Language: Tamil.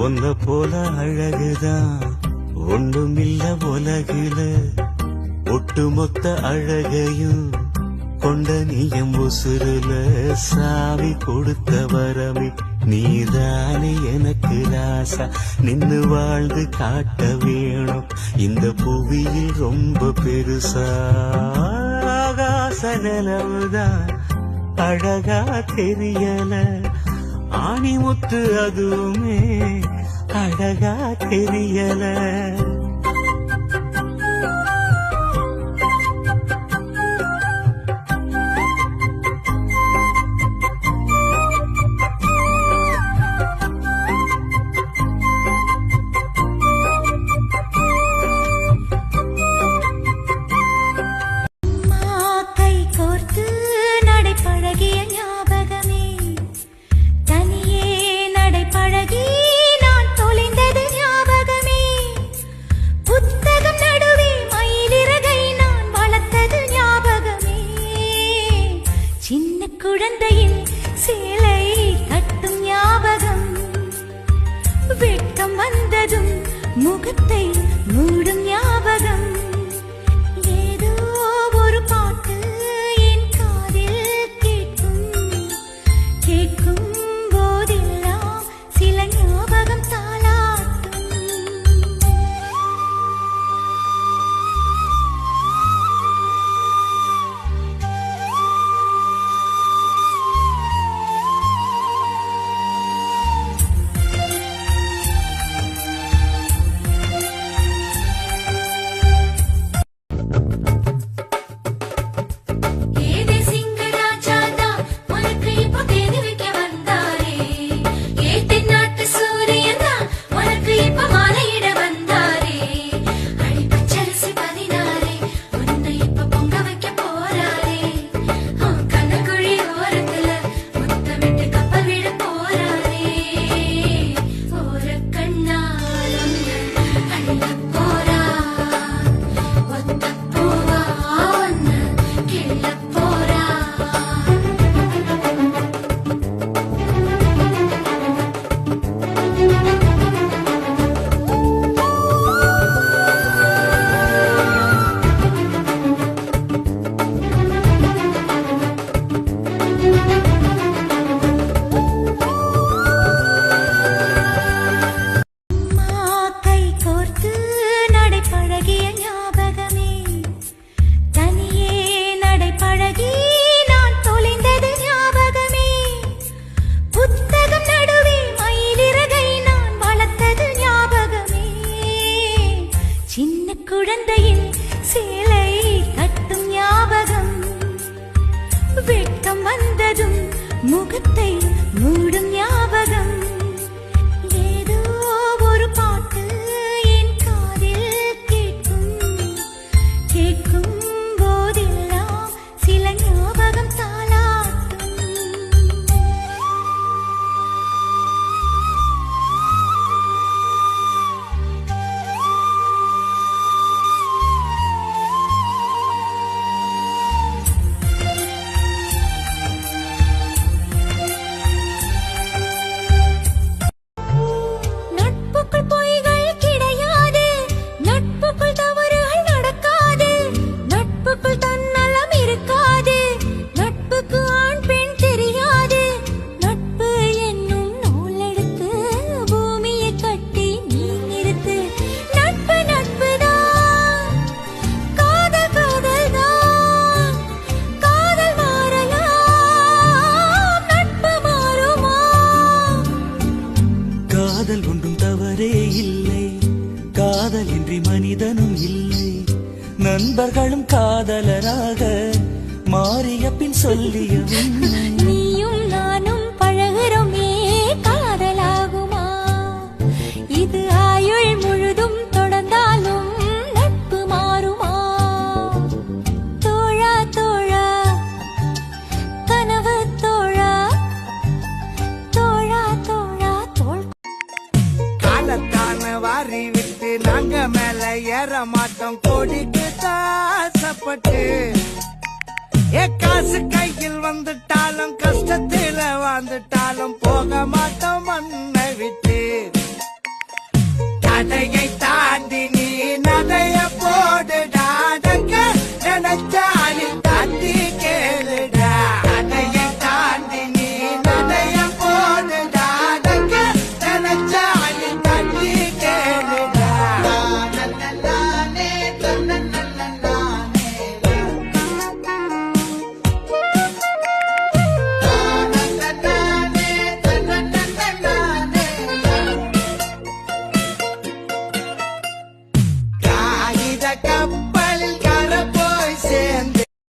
ஒன்ன போல அழகுதான் ஒண்ணுமில்ல உலகில. ஒட்டுமொத்த அழகையும் கொண்ட நீயம் உசுருல சாவி கொடுத்த வரமே. நீதானே எனக்கு ராசா நின்னு வாழ்ந்து காட்ட வேணும். இந்த புவியில் ரொம்ப பெருசா. ஆகாச நிலவுதான் அழகா தெரியல. ஆணிமுத்து அதுவுமே அழகா தெரியல. முகத்தை முகத்தை மூடும் ஞாபகம். நண்பர்களும் காதலராக மாறிய பின் சொல்லிய உண்மை. நீயும் நானும் பழகுறோமே காதலாகுமா இது ஆயுள் முழுதும் தொடர்ந்தாலும் நட்பு மாறுமா தோழா தோழா கனவு தோழா தோழா தோழா தோள் காலத்தான வாரி விட்டு நாங்க மேல ஏற மாட்டோம் கோடிக்கு தாசப்பட்டு ஏ காசு கையில் வந்துட்டாலும் கஷ்டத்தில வாழ்ந்துட்டாலும் போக மாட்டோம் மண்ணை விட்டு. கதையை